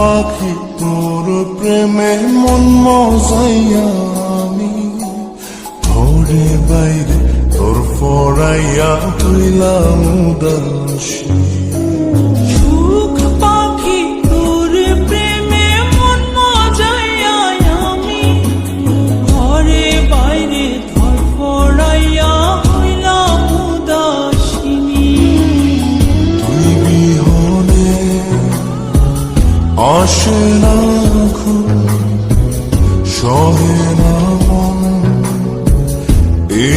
পাখি তোর প্রেমে মন মজাইয়া আমি। বাইরে তোর ফড়াইয়া তুইলাম উদাসী। আসে না সহে না মন এ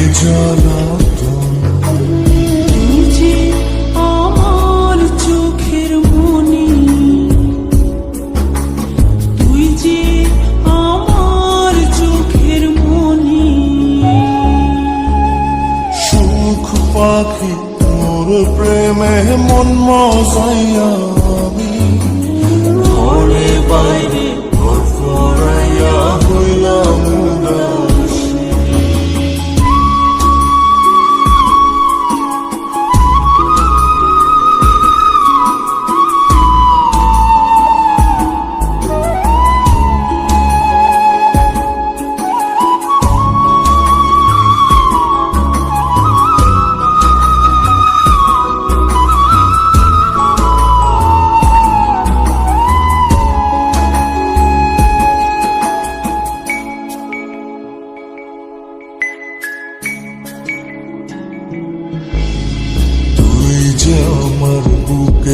সুখ পাখি তোর প্রেমে মন মজাইয়া। বাইরে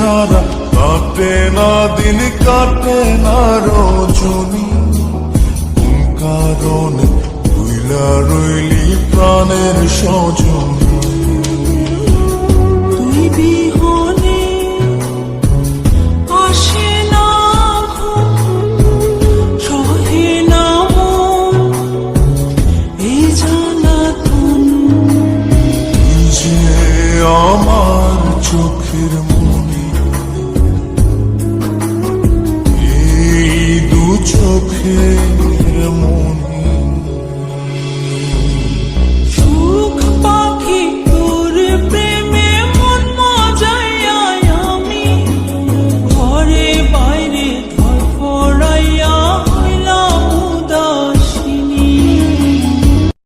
ছাড়া কাটে না দিন কাটে না রজনী। কোন কারণে রইলি প্রাণের সজনী? çok yerim onu